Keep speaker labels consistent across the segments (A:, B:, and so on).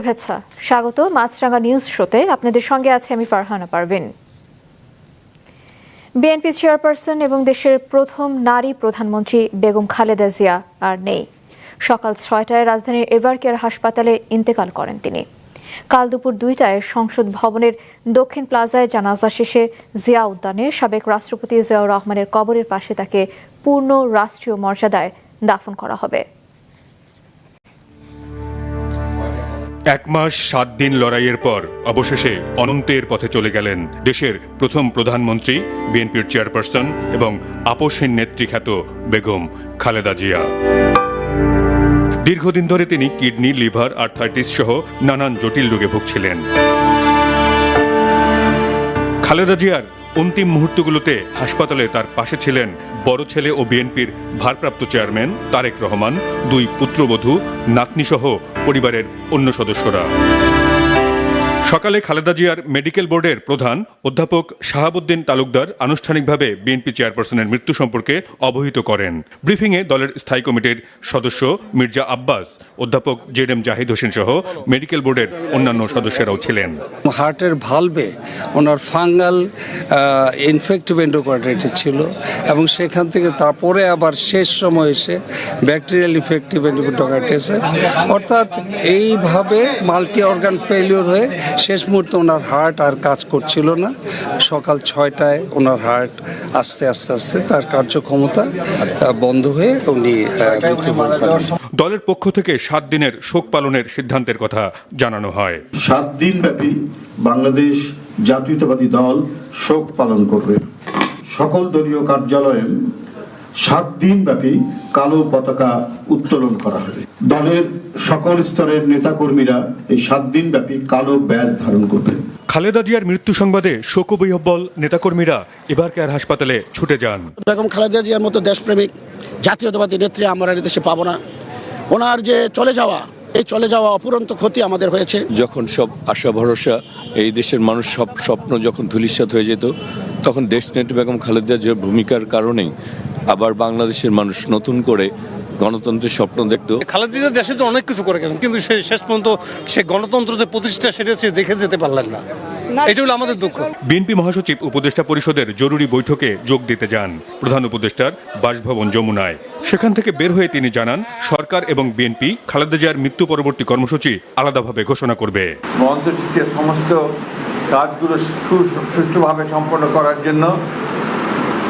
A: শুভেচ্ছা স্বাগত মাছরাঙ্গা নিউজ শোতে আপনাদের সঙ্গে আছি আমি ফারহানা পারভিন বিএনপি চেয়ারপারসন এবং দেশের প্রথম নারী প্রধানমন্ত্রী বেগম খালেদা জিয়া আর নেই সকাল ছয়টায় রাজধানীর এভারকেয়ার হাসপাতালে ইন্তেকাল করেন তিনি কাল দুপুর দুইটায় সংসদ ভবনের দক্ষিণ প্লাজায় জানাজা শেষে জিয়া উদ্যানে সাবেক রাষ্ট্রপতি জিয়াউর রহমানের কবরের পাশে তাকে পূর্ণ রাষ্ট্রীয় মর্যাদায় দাফন করা হবে
B: এক মাস সাত দিন লড়াইয়ের পর অবশেষে অনন্তের পথে চলে গেলেন দেশের প্রথম প্রধানমন্ত্রী বিএনপির চেয়ারপারসন এবং আপোষহীন নেত্রী খ্যাত বেগম খালেদা জিয়া দীর্ঘদিন ধরে তিনি কিডনি লিভার আর্থাইটিস সহ নানান জটিল রোগে ভুগছিলেন খালেদা জিয়ার অন্তিম মুহূর্তগুলোতে হাসপাতালে তার পাশে ছিলেন বড় ছেলে ও বিএনপির ভারপ্রাপ্ত চেয়ারম্যান তারেক রহমান দুই পুত্রবধূ নাতনিসহ পরিবারের অন্য সদস্যরা সকালে খালেদা জিয়ার মেডিকেল বোর্ডের প্রধান অধ্যাপক শাহাবুদ্দিন তালুকদার আনুষ্ঠানিকভাবে বিএনপি চেয়ারপারসনের মৃত্যু সম্পর্কে অবহিত করেন ব্রিফিংয়ে দলের স্থায়ী কমিটির সদস্য মির্জা আব্বাস অধ্যাপক জেড এম জাহিদ হোসেন সহ মেডিকেল বোর্ডের অন্যান্য সদস্যরাও ছিলেন
C: হার্টের ভালবে ওনার ফাঙ্গাল ইনফেক্টিভ এন্ডোকার্ডাইটিস ছিল এবং সেখান থেকে তারপরে আবার শেষ সময় এসে ব্যাকটেরিয়াল ইনফেক্টিভ এন্ডোকার্ডাইটিস অর্থাৎ এইভাবে মাল্টি অর্গান ফেলিওর হয়ে শেষ মুহূর্তে ওনার হার্ট আর কাজ করছিল না সকাল ছয়টায় ওনার হার্ট আস্তে আস্তে আস্তে তার কার্যক্ষমতা বন্ধ হয়ে উনি মৃত্যুবরণ করেন
B: দলের পক্ষ থেকে সাত দিনের শোক পালনের সিদ্ধান্তের কথা জানানো হয়
D: সাত দিন ব্যাপী বাংলাদেশ জাতীয়তাবাদী দল শোক পালন করবে সকল দলীয় কার্যালয়ে সাত দিন ব্যাপী কালো পতাকা উত্তোলন করা হবে দলের সকল স্তরের নেতাকর্মীরা এই সাত দিন ব্যাপী কালো ব্যাজ ধারণ করবেন
B: খালেদা জিয়ার মৃত্যু সংবাদে শোকবৈহব্বল নেতাকর্মীরা এবার কেয়ার হাসপাতালে ছুটে যান
E: বেগম খালেদা জিয়ার মতো দেশপ্রেমিক জাতীয়তাবাদী নেত্রী আমরা দেশে পাবো না ওনার যে চলে যাওয়া এই চলে যাওয়া অপুরন্ত ক্ষতি আমাদের হয়েছে
F: যখন সব আশা ভরসা এই দেশের মানুষ সব স্বপ্ন যখন ধুলিসাৎ হয়ে যেত তখন নেট বেগম খালেদা জিয়ার ভূমিকার কারণেই আবার বাংলাদেশের মানুষ নতুন করে গণতন্ত্রের স্বপ্ন দেখতো
G: খালেদিজা দেশে তো অনেক কিছু করে গেছেন কিন্তু সে শেষ পর্যন্ত সে গণতন্ত্র যে প্রতিষ্ঠা সেটা সে দেখে যেতে পারলেন না এটা হলো আমাদের দুঃখ
B: বিএনপি মহাসচিব উপদেষ্টা পরিষদের জরুরি বৈঠকে যোগ দিতে যান প্রধান উপদেষ্টার বাসভবন যমুনায় সেখান থেকে বের হয়ে তিনি জানান সরকার এবং বিএনপি খালেদা জিয়ার মৃত্যু পরবর্তী কর্মসূচি আলাদাভাবে ঘোষণা করবে
H: অন্তর্চিতের সমস্ত কাজগুলো সুষ্ঠুভাবে সম্পন্ন করার জন্য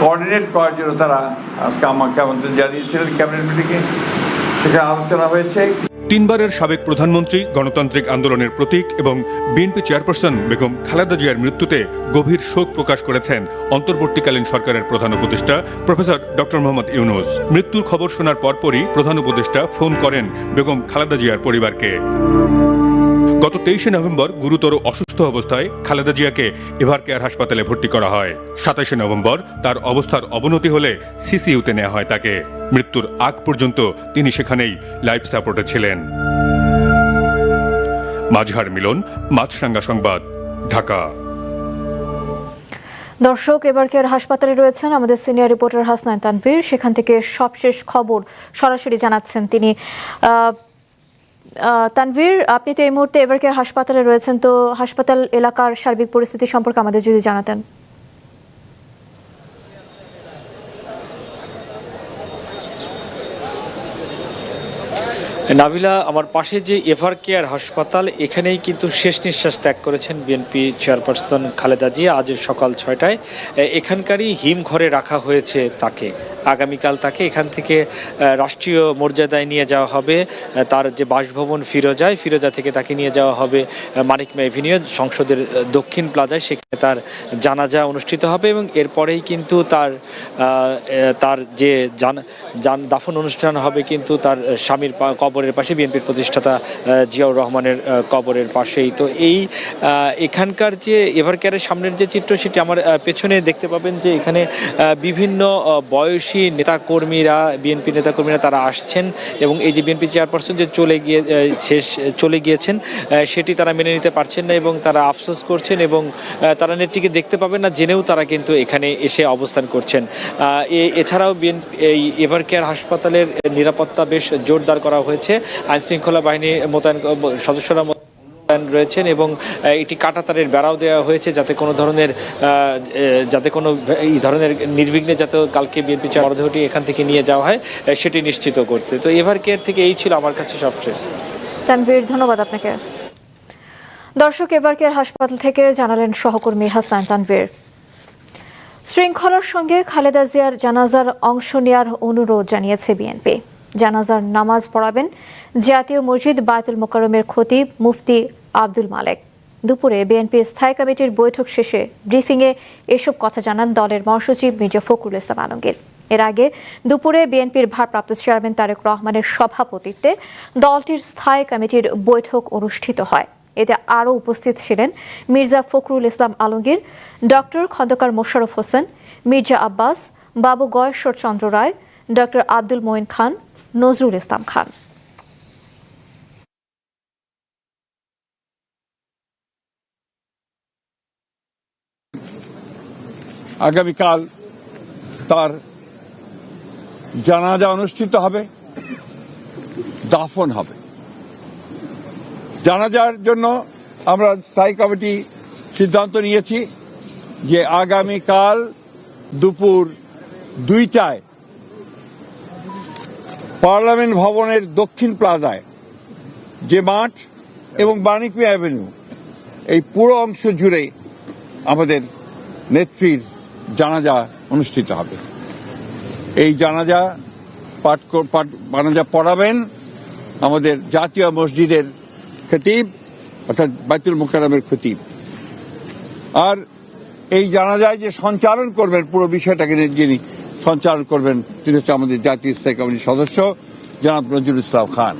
H: কোঅর্ডিনেট করার জন্য তারা আজকে আমাকে আমন্ত্রণ জানিয়েছিলেন ক্যাবিনেট মিটিংয়ে সেখানে আলোচনা হয়েছে
B: তিনবারের সাবেক প্রধানমন্ত্রী গণতান্ত্রিক আন্দোলনের প্রতীক এবং বিএনপি চেয়ারপারসন বেগম খালেদা জিয়ার মৃত্যুতে গভীর শোক প্রকাশ করেছেন অন্তর্বর্তীকালীন সরকারের প্রধান উপদেষ্টা প্রফেসর ডক্টর মোহাম্মদ ইউনুস মৃত্যুর খবর শোনার পরপরই প্রধান উপদেষ্টা ফোন করেন বেগম খালেদা জিয়ার পরিবারকে গত তেইশে নভেম্বর গুরুতর অসুস্থ অবস্থায় খালেদা জিয়াকে এভার কেয়ার হাসপাতালে ভর্তি করা হয় সাতাশে নভেম্বর তার অবস্থার অবনতি হলে সিসিউতে নেওয়া হয় তাকে মৃত্যুর আগ পর্যন্ত তিনি সেখানেই লাইফ সাপোর্টে ছিলেন মাঝহার মিলন মাছরাঙ্গা সংবাদ ঢাকা
A: দর্শক এবার কেয়ার হাসপাতালে রয়েছেন আমাদের সিনিয়র রিপোর্টার হাসনাইন তানভীর সেখান থেকে সবশেষ খবর সরাসরি জানাচ্ছেন তিনি তানভীর আপনি তো এই মুহূর্তে এভারকেয়ার হাসপাতালে রয়েছেন তো হাসপাতাল এলাকার সার্বিক পরিস্থিতি সম্পর্কে আমাদের যদি জানাতেন
I: নাবিলা আমার পাশে যে এভার কেয়ার হাসপাতাল এখানেই কিন্তু শেষ নিঃশ্বাস ত্যাগ করেছেন বিএনপি চেয়ারপারসন খালেদা জিয়া আজ সকাল ছয়টায় এখানকারই হিমঘরে রাখা হয়েছে তাকে আগামীকাল তাকে এখান থেকে রাষ্ট্রীয় মর্যাদায় নিয়ে যাওয়া হবে তার যে বাসভবন ফিরোজায় ফিরোজা থেকে তাকে নিয়ে যাওয়া হবে মানিক এভিনিউ সংসদের দক্ষিণ প্লাজায় সেখানে তার জানাজা অনুষ্ঠিত হবে এবং এরপরেই কিন্তু তার তার যে জান দাফন অনুষ্ঠান হবে কিন্তু তার স্বামীর কবর কবরের পাশে বিএনপির প্রতিষ্ঠাতা জিয়াউর রহমানের কবরের পাশেই তো এই এখানকার যে এভারকেয়ারের সামনের যে চিত্র সেটি আমার পেছনে দেখতে পাবেন যে এখানে বিভিন্ন বয়সী নেতাকর্মীরা বিএনপি নেতাকর্মীরা তারা আসছেন এবং এই যে বিএনপি চেয়ারপারসন যে চলে গিয়ে শেষ চলে গিয়েছেন সেটি তারা মেনে নিতে পারছেন না এবং তারা আফসোস করছেন এবং তারা নেটটিকে দেখতে পাবেন না জেনেও তারা কিন্তু এখানে এসে অবস্থান করছেন এছাড়াও বিএনপি এই এভারকেয়ার হাসপাতালের নিরাপত্তা বেশ জোরদার করা হয়েছে রয়েছে শৃঙ্খলা বাহিনী মোতায়েন সদস্যরা রয়েছেন এবং এটি কাটাতারের বেড়াও দেওয়া হয়েছে যাতে কোনো ধরনের যাতে কোনো এই ধরনের নির্বিঘ্নে যাতে কালকে বিএনপি মরদেহটি এখান থেকে নিয়ে যাওয়া হয় সেটি নিশ্চিত করতে তো এভার কেয়ার থেকে এই ছিল আমার কাছে সবশেষ
A: তানভীর ধন্যবাদ আপনাকে দর্শক এভার কেয়ার হাসপাতাল থেকে জানালেন সহকর্মী হাসান তানভীর শৃঙ্খলার সঙ্গে খালেদা জিয়ার জানাজার অংশ নেয়ার অনুরোধ জানিয়েছে বিএনপি জানাজার নামাজ পড়াবেন জাতীয় মসজিদ বায়তুল মোকারমের খতিব মুফতি আব্দুল মালেক দুপুরে বিএনপি স্থায়ী কমিটির বৈঠক শেষে ব্রিফিংয়ে এসব কথা জানান দলের মহাসচিব মির্জা ফখরুল ইসলাম আলমগীর এর আগে দুপুরে বিএনপির ভারপ্রাপ্ত চেয়ারম্যান তারেক রহমানের সভাপতিত্বে দলটির স্থায়ী কমিটির বৈঠক অনুষ্ঠিত হয় এতে আরও উপস্থিত ছিলেন মির্জা ফখরুল ইসলাম আলমগীর ডক্টর খন্দকার মোশারফ হোসেন মির্জা আব্বাস বাবু গয়েশ্বর চন্দ্র রায় ডক্টর আব্দুল মোয়েন খান নজরুল ইসলাম খান
J: আগামীকাল তার জানাজা অনুষ্ঠিত হবে দাফন হবে জানাজার জন্য আমরা স্থায়ী কমিটি সিদ্ধান্ত নিয়েছি যে আগামীকাল দুপুর দুইটায় পার্লামেন্ট ভবনের দক্ষিণ প্লাজায় যে মাঠ এবং বাণিজ্য অ্যাভিনিউ এই পুরো অংশ জুড়ে আমাদের নেত্রীর জানাজা অনুষ্ঠিত হবে এই জানাজা পাঠ জানাজা পড়াবেন আমাদের জাতীয় মসজিদের খতিব অর্থাৎ বাইতুল মোকারমের খতিব আর এই জানাজায় যে সঞ্চালন করবেন পুরো বিষয়টাকে যিনি সঞ্চালন করবেন তিনি হচ্ছে আমাদের জাতীয় স্থায়ী কমিটির সদস্য জনাব নজরুল ইসলাম খান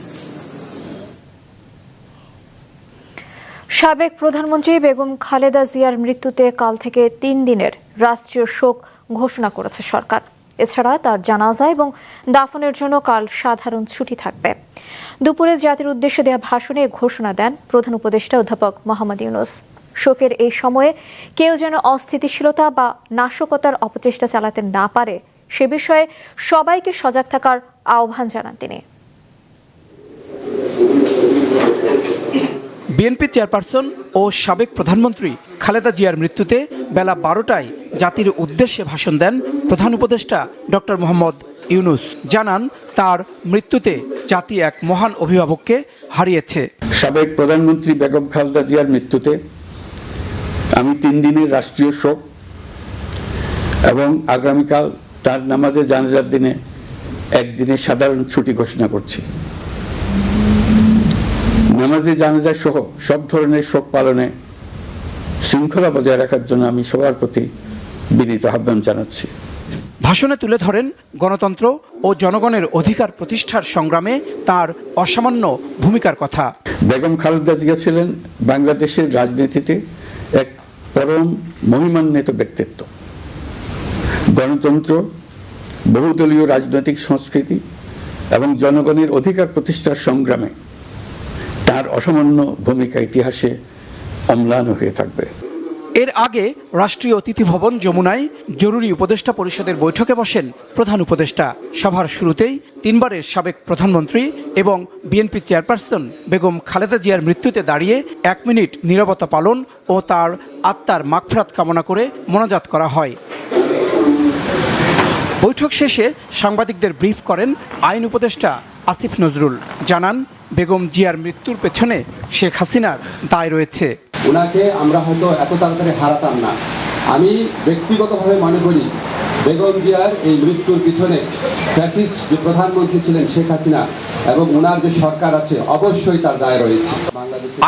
A: সাবেক প্রধানমন্ত্রী বেগম খালেদা জিয়ার মৃত্যুতে কাল থেকে তিন দিনের রাষ্ট্রীয় শোক ঘোষণা করেছে সরকার এছাড়া তার জানাজা এবং দাফনের জন্য কাল সাধারণ ছুটি থাকবে দুপুরে জাতির উদ্দেশ্যে দেয়া ভাষণে ঘোষণা দেন প্রধান উপদেষ্টা অধ্যাপক মোহাম্মদ ইউনুস শোকের এই সময়ে কেউ যেন অস্থিতিশীলতা বা নাশকতার অপচেষ্টা চালাতে না পারে সে বিষয়ে সবাইকে সজাগ থাকার আহ্বান জানান তিনি বিএনপি চেয়ারপারসন ও সাবেক প্রধানমন্ত্রী খালেদা জিয়ার মৃত্যুতে বেলা বারোটায় জাতির উদ্দেশ্যে ভাষণ দেন প্রধান উপদেষ্টা ডক্টর মোহাম্মদ ইউনুস জানান তার মৃত্যুতে জাতি এক মহান অভিভাবককে হারিয়েছে
K: সাবেক প্রধানমন্ত্রী বেগম খালেদা জিয়ার মৃত্যুতে আমি তিন দিনের রাষ্ট্রীয় শোক এবং আগামীকাল তার নামাজে জানাজার দিনে একদিনে সাধারণ ছুটি ঘোষণা করছি নামাজে জানাজার সহ সব ধরনের শোক পালনে শৃঙ্খলা বজায় রাখার জন্য আমি সবার প্রতি বিনীত আহ্বান জানাচ্ছি
A: ভাষণে তুলে ধরেন গণতন্ত্র ও জনগণের অধিকার প্রতিষ্ঠার সংগ্রামে তার অসামান্য ভূমিকার কথা
K: বেগম খালেদা জিয়া ছিলেন বাংলাদেশের রাজনীতিতে এক পরম মহিমান্বিত ব্যক্তিত্ব গণতন্ত্র বহুদলীয় রাজনৈতিক সংস্কৃতি এবং জনগণের অধিকার প্রতিষ্ঠার সংগ্রামে তার অসামান্য ভূমিকা ইতিহাসে অম্লান হয়ে থাকবে
A: এর আগে রাষ্ট্রীয় অতিথি ভবন যমুনায় জরুরি উপদেষ্টা পরিষদের বৈঠকে বসেন প্রধান উপদেষ্টা সভার শুরুতেই তিনবারের সাবেক প্রধানমন্ত্রী এবং বিএনপি চেয়ারপারসন বেগম খালেদা জিয়ার মৃত্যুতে দাঁড়িয়ে এক মিনিট নিরবতা পালন ও তার আত্মার মাগফরাত কামনা করে মোনাজাত করা হয় বৈঠক শেষে সাংবাদিকদের ব্রিফ করেন আইন উপদেষ্টা আসিফ নজরুল জানান বেগম জিয়ার মৃত্যুর পেছনে শেখ হাসিনার দায় রয়েছে
L: ওনাকে আমরা হয়তো এত তাড়াতাড়ি হারাতাম না আমি ব্যক্তিগতভাবে মনে করি বেগম জিয়ার এই মৃত্যুর পিছনে ফ্যাসিস্ট যে প্রধানমন্ত্রী ছিলেন শেখ হাসিনা এবং ওনার যে সরকার আছে অবশ্যই তার দায় রয়েছে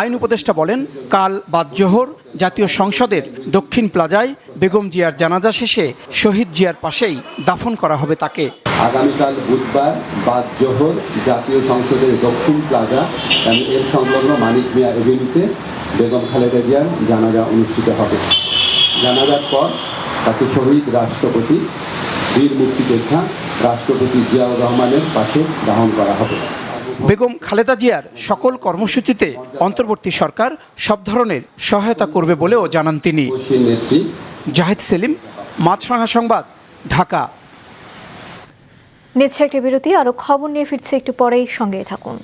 A: আইন উপদেষ্টা বলেন কাল বাদ জোহর জাতীয় সংসদের দক্ষিণ প্লাজায় বেগম জিয়ার জানাজা শেষে শহীদ জিয়ার পাশেই দাফন করা হবে তাকে
M: আগামীকাল বুধবার বাদ জোহর জাতীয় সংসদের দক্ষিণ প্লাজা এর সংলগ্ন মানিক মিয়া এভিনিউতে বেগম খালেদা জিয়ার জানাজা অনুষ্ঠিত হবে জানাজার পর তাকে শহীদ রাষ্ট্রপতি বীর মুক্তিযোদ্ধা রাষ্ট্রপতি জিয়াউর রহমানের পাশে দাহন করা হবে
A: বেগম খালেদা জিয়ার সকল কর্মসূচিতে অন্তর্বর্তী সরকার সব ধরনের সহায়তা করবে বলেও জানান তিনি
N: নেত্রী জাহিদ সেলিম মাছরাঙা সংবাদ ঢাকা
A: নিচ্ছে একটি বিরতি আরও খবর নিয়ে ফিরছে একটু পরেই সঙ্গে থাকুন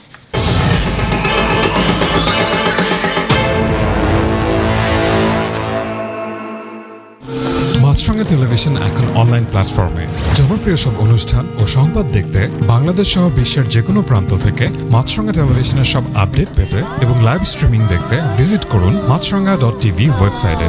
B: মাছরাঙা টেলিভিশন এখন অনলাইন প্ল্যাটফর্মে জনপ্রিয় সব অনুষ্ঠান ও সংবাদ দেখতে বাংলাদেশ সহ বিশ্বের যে কোনো প্রান্ত থেকে মাছরাঙা টেলিভিশনের সব আপডেট পেতে এবং লাইভ স্ট্রিমিং দেখতে ভিজিট করুন মাছরাঙা ডট টিভি ওয়েবসাইটে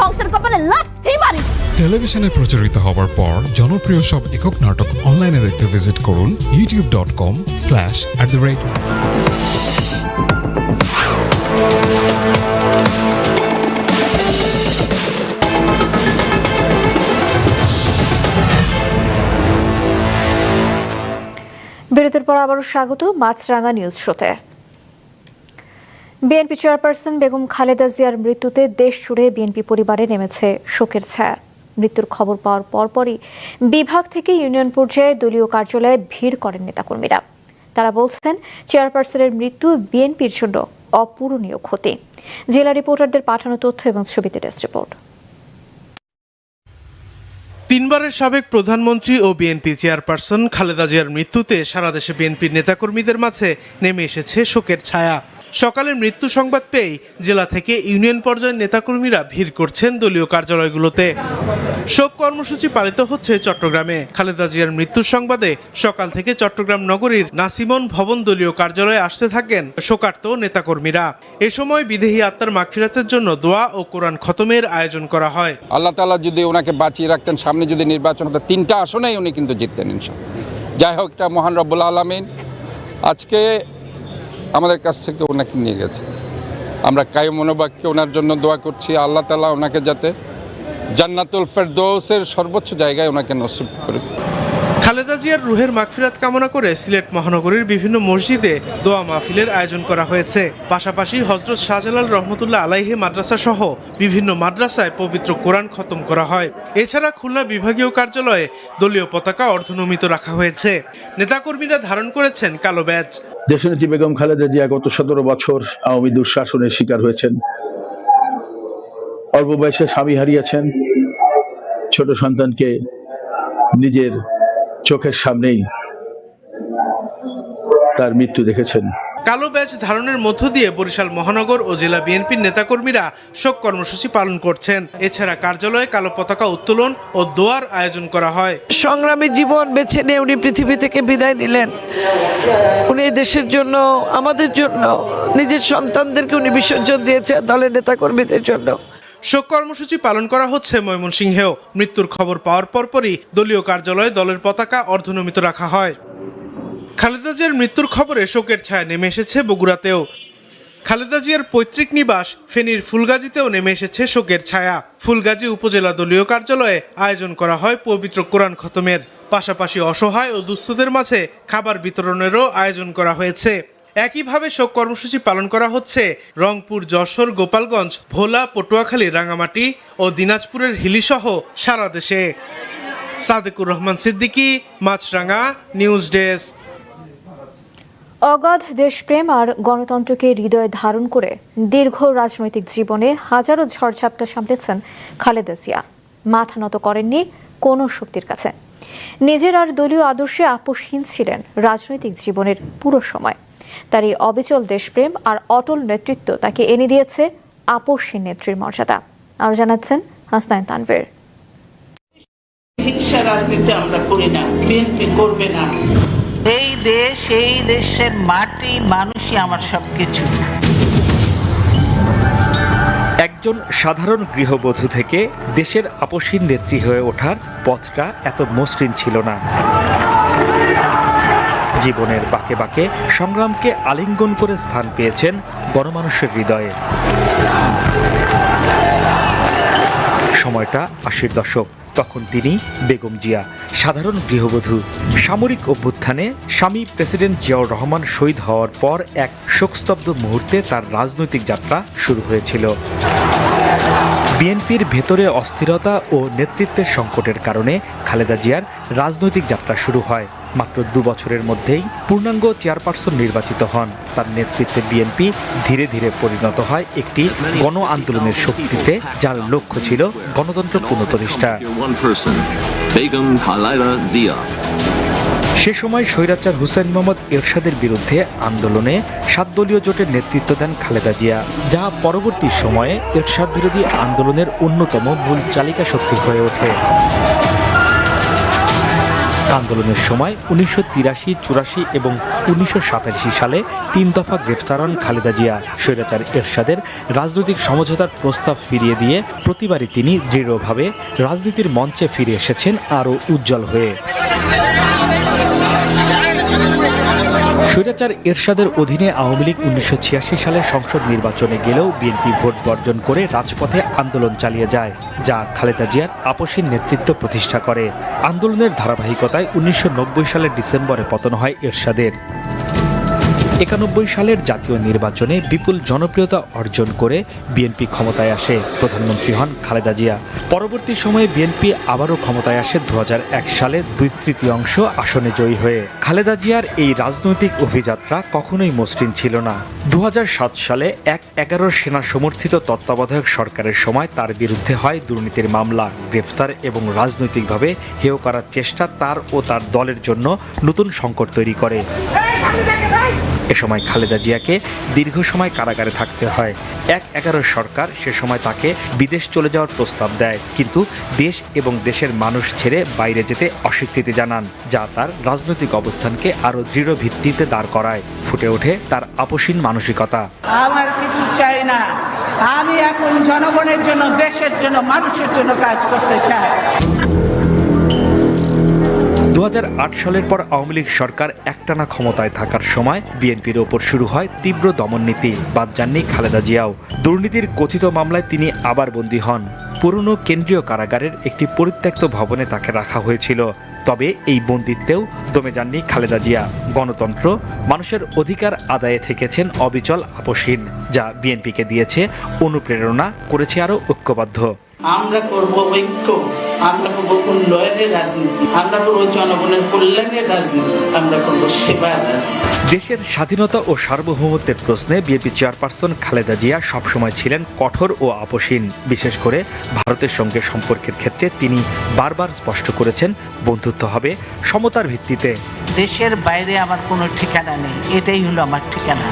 B: সংসার কপালে লাঠি মারি টেলিভিশনে প্রচারিত হওয়ার পর জনপ্রিয় সব একক নাটক অনলাইনে দেখতে ভিজিট করুন YouTube dot com slash at the rate
A: বিরতির পর আবারও স্বাগত মাছরাঙা নিউজ শোতে বিএনপি চেয়ারপারসন বেগম খালেদা জিয়ার মৃত্যুতে দেশ জুড়ে বিএনপি পরিবারে নেমেছে শোকের ছায়া মৃত্যুর খবর পাওয়ার পরপরই বিভাগ থেকে ইউনিয়ন পর্যায়ে দলীয় কার্যালয়ে ভিড় করেন নেতাকর্মীরা তারা বলছেন চেয়ারপারসনের মৃত্যু বিএনপির জন্য অপূরণীয় ক্ষতি জেলা রিপোর্টারদের পাঠানো তথ্য এবং ছবিতে ডেস্ক রিপোর্ট তিনবারের সাবেক প্রধানমন্ত্রী ও বিএনপি চেয়ারপারসন খালেদা জিয়ার মৃত্যুতে সারা দেশে বিএনপির নেতাকর্মীদের মাঝে নেমে এসেছে শোকের ছায়া সকালে মৃত্যু সংবাদ পেয়ে জেলা থেকে ইউনিয়ন পর্যায়ের নেতাকর্মীরা ভিড় করছেন দলীয় কার্যালয়গুলোতে শোক কর্মসূচি পালিত হচ্ছে চট্টগ্রামে খালেদা জিয়ার মৃত্যুর সংবাদে সকাল থেকে চট্টগ্রাম নগরীর নাসিমন ভবন দলীয় কার্যালয়ে আসতে থাকেন শোকার্ত নেতাকর্মীরা এ সময় বিদেহী আত্মার মাখিরাতের জন্য দোয়া ও কোরআন খতমের আয়োজন করা হয়
O: আল্লাহ তালা যদি ওনাকে বাঁচিয়ে রাখতেন সামনে যদি নির্বাচন হতো তিনটা আসনেই উনি কিন্তু জিততেন যাই হোক এটা মহান রব্বুল আলমিন আজকে আমাদের কাছ থেকে ওনাকে নিয়ে গেছে আমরা কায় মনোবাক্যে ওনার জন্য দোয়া করছি আল্লাহ তালা ওনাকে যাতে জান্নাতুল ফেরদৌসের সর্বোচ্চ জায়গায় ওনাকে নসিব করে
A: খালেদা জিয়ার রুহের মাগফিরাত কামনা করে সিলেট মহানগরীর বিভিন্ন মসজিদে দোয়া মাহফিলের আয়োজন করা হয়েছে পাশাপাশি হজরত শাহজালাল রহমতুল্লাহ আলাইহে মাদ্রাসা সহ বিভিন্ন মাদ্রাসায় পবিত্র কোরআন খতম করা হয় এছাড়া খুলনা বিভাগীয় কার্যালয়ে দলীয় পতাকা অর্ধনমিত রাখা হয়েছে নেতাকর্মীরা ধারণ করেছেন কালো ব্যাচ
P: দেশনেত্রী বেগম খালেদা জিয়া গত সতেরো বছর আওয়ামী দুঃশাসনের শিকার হয়েছেন অল্প বয়সে স্বামী হারিয়েছেন ছোট সন্তানকে নিজের চোখের সামনেই তার মৃত্যু দেখেছেন
A: কালো ব্যাচ ধারণের মধ্য দিয়ে বরিশাল মহানগর ও জেলা বিএনপির নেতাকর্মীরা শোক কর্মসূচি পালন করছেন এছাড়া কার্যালয়ে কালো পতাকা উত্তোলন ও দোয়ার আয়োজন করা হয়
Q: সংগ্রামী জীবন বেছে নিয়ে উনি পৃথিবী থেকে বিদায় নিলেন উনি দেশের জন্য আমাদের জন্য নিজের সন্তানদেরকে উনি বিসর্জন দিয়েছে দলের নেতাকর্মীদের জন্য
A: শোক কর্মসূচি পালন করা হচ্ছে ময়মনসিংহেও মৃত্যুর খবর পাওয়ার পরপরই দলীয় কার্যালয়ে দলের পতাকা অর্ধনমিত রাখা হয় খালেদা জিয়ার মৃত্যুর খবরে শোকের ছায়া নেমে এসেছে বগুড়াতেও খালেদা জিয়ার পৈতৃক নিবাস ফেনীর ফুলগাজীতেও নেমে এসেছে শোকের ছায়া ফুলগাজী উপজেলা দলীয় কার্যালয়ে আয়োজন করা হয় পবিত্র কোরআন খতমের পাশাপাশি অসহায় ও দুস্থদের মাঝে খাবার বিতরণেরও আয়োজন করা হয়েছে একইভাবে শোক কর্মসূচি পালন করা হচ্ছে রংপুর যশোর গোপালগঞ্জ ভোলা পটুয়াখালী রাঙামাটি ও দিনাজপুরের হিলিসহ সারা দেশে সাদেকুর রহমান সিদ্দিকী মাছরাঙা নিউজ ডেস্ক অগাধ দেশপ্রেম আর গণতন্ত্রকে হৃদয়ে ধারণ করে দীর্ঘ রাজনৈতিক জীবনে হাজারো ঝড়ঝাপটা সামলেছেন খালেদা জিয়া মাথা নত করেননি কোনো শক্তির কাছে নিজের আর দলীয় আদর্শে আপোষহীন ছিলেন রাজনৈতিক জীবনের পুরো সময় তার এই অবিচল দেশপ্রেম আর অটল নেতৃত্ব তাকে এনে দিয়েছে আপসী নেত্রীর মর্যাদা আরো জানাচ্ছেন হাসনাইন তানভীর
R: হিংসা রাজনীতি আমরা করি না বিএনপি করবে না এই দেশ এই দেশের মাটি মানুষই আমার সবকিছু
B: একজন সাধারণ গৃহবধূ থেকে দেশের আপসীন নেত্রী হয়ে ওঠার পথটা এত মসৃণ ছিল না জীবনের বাঁকে বাঁকে সংগ্রামকে আলিঙ্গন করে স্থান পেয়েছেন গণমানুষের হৃদয়ে সময়টা আশির দশক তখন তিনি বেগম জিয়া সাধারণ গৃহবধূ সামরিক অভ্যুত্থানে স্বামী প্রেসিডেন্ট জিয়াউর রহমান শহীদ হওয়ার পর এক শোকস্তব্ধ মুহূর্তে তার রাজনৈতিক যাত্রা শুরু হয়েছিল বিএনপির ভেতরে অস্থিরতা ও নেতৃত্বের সংকটের কারণে খালেদা জিয়ার রাজনৈতিক যাত্রা শুরু হয় মাত্র দু বছরের মধ্যেই পূর্ণাঙ্গ চেয়ারপারসন নির্বাচিত হন তার নেতৃত্বে বিএনপি ধীরে ধীরে পরিণত হয় একটি গণ আন্দোলনের শক্তিতে যার লক্ষ্য ছিল গণতন্ত্র পুনঃপ্রতিষ্ঠা সে সময় স্বৈরাচার হুসেন মোহাম্মদ এরশাদের বিরুদ্ধে আন্দোলনে সাত দলীয় জোটের নেতৃত্ব দেন খালেদা জিয়া যা পরবর্তী সময়ে এরশাদ বিরোধী আন্দোলনের অন্যতম মূল চালিকা শক্তি হয়ে ওঠে আন্দোলনের সময় উনিশশো তিরাশি চুরাশি এবং উনিশশো সালে তিন দফা গ্রেফতার হন খালেদা জিয়া স্বৈরাচার এরশাদের রাজনৈতিক সমঝোতার প্রস্তাব ফিরিয়ে দিয়ে প্রতিবারই তিনি দৃঢ়ভাবে রাজনীতির মঞ্চে ফিরে এসেছেন আরও উজ্জ্বল হয়ে স্বৈরাচার এরশাদের অধীনে আওয়ামী লীগ উনিশশো সালে সংসদ নির্বাচনে গেলেও বিএনপি ভোট বর্জন করে রাজপথে আন্দোলন চালিয়ে যায় যা খালেদা জিয়ার আপসীর নেতৃত্ব প্রতিষ্ঠা করে আন্দোলনের ধারাবাহিকতায় উনিশশো সালের ডিসেম্বরে পতন হয় এরশাদের একানব্বই সালের জাতীয় নির্বাচনে বিপুল জনপ্রিয়তা অর্জন করে বিএনপি ক্ষমতায় আসে প্রধানমন্ত্রী হন খালেদা জিয়া পরবর্তী সময়ে বিএনপি আবারও ক্ষমতায় আসে দু সালে দুই তৃতীয়াংশ আসনে জয়ী হয়ে খালেদা জিয়ার এই রাজনৈতিক অভিযাত্রা কখনোই মসৃণ ছিল না দু সালে এক এগারো সেনা সমর্থিত তত্ত্বাবধায়ক সরকারের সময় তার বিরুদ্ধে হয় দুর্নীতির মামলা গ্রেফতার এবং রাজনৈতিকভাবে হেয় করার চেষ্টা তার ও তার দলের জন্য নতুন সংকট তৈরি করে এ সময় খালেদা জিয়াকে দীর্ঘ সময় কারাগারে থাকতে হয় এক এগারো সরকার সে সময় তাকে বিদেশ চলে যাওয়ার প্রস্তাব দেয় কিন্তু দেশ এবং দেশের মানুষ ছেড়ে বাইরে যেতে অস্বীকৃতি জানান যা তার রাজনৈতিক অবস্থানকে আরও দৃঢ় ভিত্তিতে দাঁড় করায় ফুটে ওঠে তার আপসীন মানসিকতা
R: আমার কিছু চাই না আমি এখন জনগণের জন্য দেশের জন্য মানুষের জন্য কাজ করতে চাই
B: সালের পর আওয়ামী লীগ সরকার একটানা ক্ষমতায় থাকার সময় বিএনপির ওপর শুরু হয় তীব্র দমননীতি বাদ যাননি খালেদা জিয়াও দুর্নীতির কথিত মামলায় তিনি আবার বন্দী হন পুরনো কেন্দ্রীয় কারাগারের একটি পরিত্যক্ত ভবনে তাকে রাখা হয়েছিল তবে এই বন্দিত্বেও দমে যাননি খালেদা জিয়া গণতন্ত্র মানুষের অধিকার আদায়ে থেকেছেন অবিচল আপসীন যা বিএনপিকে দিয়েছে অনুপ্রেরণা করেছে আরও ঐক্যবদ্ধ আমরা করব ঐক্য আমরা করবো উন্নয়নের রাজনীতি আমরা করবো জনগণের কল্যাণের রাজনীতি আমরা করবো সেবার রাজনীতি দেশের স্বাধীনতা ও সার্বভৌমত্বের প্রশ্নে বিএপি চেয়ারপারসন খালেদা জিয়া সবসময় ছিলেন কঠোর ও আপসীন বিশেষ করে ভারতের সঙ্গে সম্পর্কের ক্ষেত্রে তিনি বারবার স্পষ্ট করেছেন বন্ধুত্ব হবে সমতার ভিত্তিতে দেশের বাইরে আমার কোনো ঠিকানা নেই এটাই হলো আমার ঠিকানা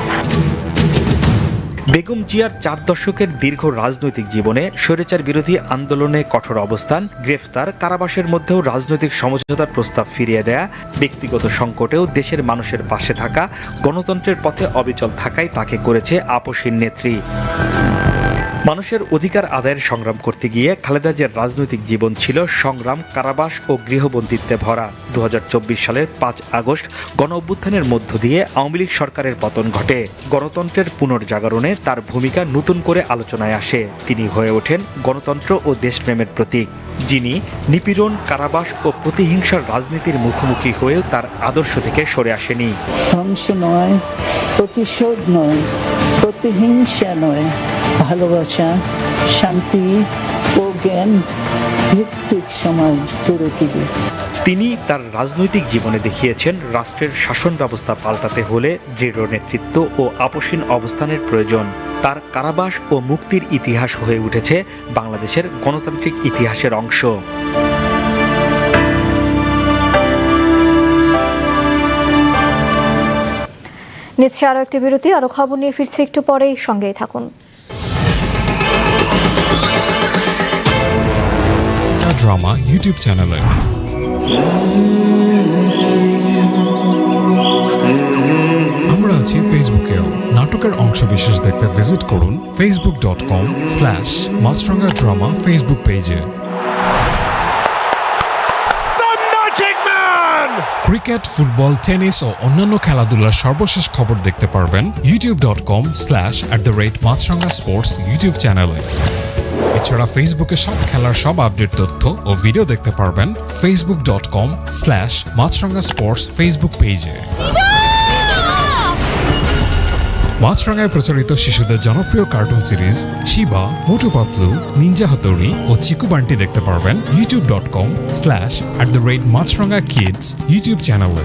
B: বেগম জিয়ার চার দশকের দীর্ঘ রাজনৈতিক জীবনে স্বৈরাচার বিরোধী আন্দোলনে কঠোর অবস্থান গ্রেফতার কারাবাসের মধ্যেও রাজনৈতিক সমঝোতার প্রস্তাব ফিরিয়ে দেয়া ব্যক্তিগত সংকটেও দেশের মানুষের পাশে থাকা গণতন্ত্রের পথে অবিচল থাকাই তাকে করেছে আপসীর নেত্রী মানুষের অধিকার আদায়ের সংগ্রাম করতে গিয়ে খালেদা জিয়ার রাজনৈতিক জীবন ছিল সংগ্রাম কারাবাস ও গৃহবন্দিত্বে ভরা দু সালের পাঁচ আগস্ট গণ অভ্যুত্থানের মধ্য দিয়ে আওয়ামী লীগ সরকারের পতন ঘটে গণতন্ত্রের পুনর্জাগরণে তার ভূমিকা নতুন করে আলোচনায় আসে তিনি হয়ে ওঠেন গণতন্ত্র ও দেশপ্রেমের প্রতীক যিনি নিপীড়ন কারাবাস ও প্রতিহিংসার রাজনীতির মুখোমুখি হয়েও তার আদর্শ থেকে সরে আসেনি ধ্বংস নয় প্রতিশোধ নয় প্রতিহিংসা নয় ভালোবাসা শান্তি ও জ্ঞান ভিত্তিক সমাজ গড়ে তুলবে তিনি তার রাজনৈতিক জীবনে দেখিয়েছেন রাষ্ট্রের শাসন ব্যবস্থা পাল্টাতে হলে দৃঢ় নেতৃত্ব ও আপসীন অবস্থানের প্রয়োজন তার কারাবাস ও মুক্তির ইতিহাস হয়ে উঠেছে বাংলাদেশের গণতান্ত্রিক ইতিহাসের অংশ নিচ্ছে আরও একটি বিরতি আরও খবর নিয়ে ফিরছি একটু পরেই সঙ্গেই থাকুন ড্রামা ইউটিউব চ্যানেলে আমরা আছি ফেসবুকেও নাটকের অংশ বিশেষ দেখতে ভিজিট করুন Facebook dot com slash Maasranga drama Facebook পেজে ক্রিকেট ফুটবল টেনিস ও অন্যান্য খেলাধুলার সর্বশেষ খবর দেখতে পারবেন YouTube dot com slash at the rate Maasranga sports YouTube চ্যানেলে এছাড়া ফেসবুকে সব খেলার সব আপডেট তথ্য ও ভিডিও দেখতে পারবেন Facebook dot com slash Maasranga sports Facebook পেজে মাছরাঙায় প্রচারিত শিশুদের জনপ্রিয় cartoon series Shiva Motu Patlu ninja Hattori ও চিকু বান্টি দেখতে পারবেন YouTube dot com slash at the rate Maasranga kids YouTube চ্যানেলে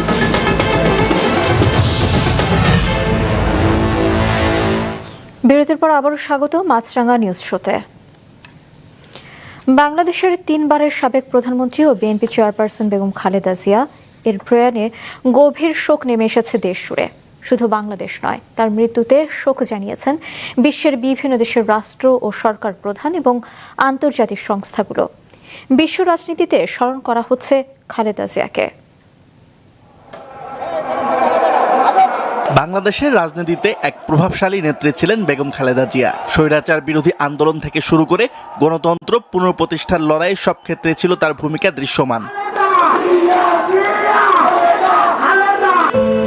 B: বিরতির পর আবারও স্বাগত মাছরাঙ্গা নিউজ শোতে বাংলাদেশের তিনবারের সাবেক প্রধানমন্ত্রী ও বিএনপি চেয়ারপারসন বেগম খালেদা জিয়া এর প্রয়াণে গভীর শোক নেমে এসেছে দেশ জুড়ে শুধু বাংলাদেশ নয় তার মৃত্যুতে শোক জানিয়েছেন বিশ্বের বিভিন্ন দেশের রাষ্ট্র ও সরকার প্রধান এবং আন্তর্জাতিক সংস্থাগুলো বিশ্ব রাজনীতিতে স্মরণ করা হচ্ছে খালেদা জিয়াকে বাংলাদেশের রাজনীতিতে এক প্রভাবশালী নেত্রী ছিলেন বেগম খালেদা জিয়া স্বৈরাচার বিরোধী আন্দোলন থেকে শুরু করে গণতন্ত্র পুনঃপ্রতিষ্ঠার লড়াই সব ক্ষেত্রে ছিল তার ভূমিকা দৃশ্যমান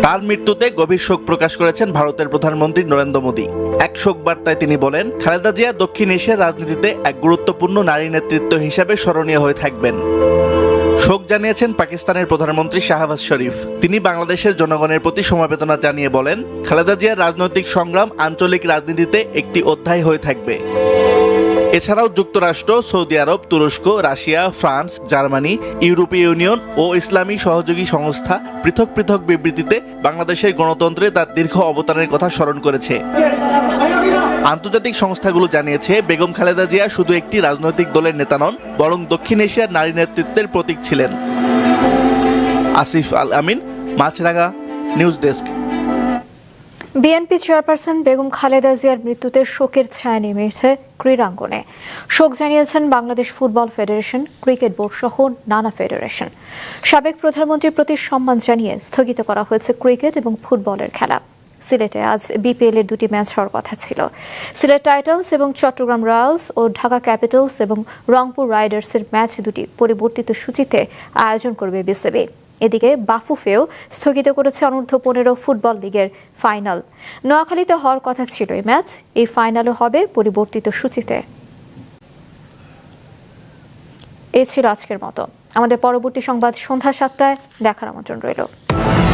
B: তার মৃত্যুতে গভীর শোক প্রকাশ করেছেন ভারতের প্রধানমন্ত্রী নরেন্দ্র মোদী এক শোক বার্তায় তিনি বলেন খালেদা জিয়া দক্ষিণ এশিয়ার রাজনীতিতে এক গুরুত্বপূর্ণ নারী নেতৃত্ব হিসাবে স্মরণীয় হয়ে থাকবেন শোক জানিয়েছেন পাকিস্তানের প্রধানমন্ত্রী শাহবাজ শরীফ তিনি বাংলাদেশের জনগণের প্রতি সমাবেদনা জানিয়ে বলেন খালেদা জিয়ার রাজনৈতিক সংগ্রাম আঞ্চলিক রাজনীতিতে একটি অধ্যায় হয়ে থাকবে এছাড়াও যুক্তরাষ্ট্র সৌদি আরব তুরস্ক রাশিয়া ফ্রান্স জার্মানি ইউরোপীয় ইউনিয়ন ও ইসলামী সহযোগী সংস্থা পৃথক পৃথক বিবৃতিতে বাংলাদেশের গণতন্ত্রে তার দীর্ঘ অবদানের কথা স্মরণ করেছে আন্তর্জাতিক সংস্থাগুলো জানিয়েছে বেগম খালেদা জিয়া শুধু একটি রাজনৈতিক দলের নেতা নন বরং দক্ষিণ এশিয়ার নারী নেতৃত্বের প্রতীক ছিলেন Asif Al Amin Maasranga news desk BNP chairperson Begum Khaleda জিয়ার মৃত্যুতে শোকের ছায়া নেমেছে ক্রীড়াঙ্গনে শোক জানিয়েছেন Bangladesh football federation cricket board সহ নানা ফেডারেশন সাবেক প্রধানমন্ত্রীর প্রতি সম্মান জানিয়ে স্থগিত করা হয়েছে ক্রিকেট এবং ফুটবলের খেলা সিলেটে আজ বিপিএল এর দুটি ম্যাচ হওয়ার কথা ছিল সিলেট টাইটান্স এবং চট্টগ্রাম রয়্যালস ও ঢাকা ক্যাপিটালস এবং রংপুর রাইডার্সের ম্যাচ দুটি পরিবর্তিত সূচিতে আয়োজন করবে বিসিবি এদিকে বাফুফেও স্থগিত করেছে অনূর্ধ্ব পনেরো ফুটবল লিগের ফাইনাল নোয়াখালীতে হওয়ার কথা ছিল এই ম্যাচ এই ফাইনালও হবে পরিবর্তিত সূচিতে এ ছিল আজকের মতো আমাদের পরবর্তী সংবাদ সন্ধ্যা সাতটায় দেখার আমন্ত্রণ রইল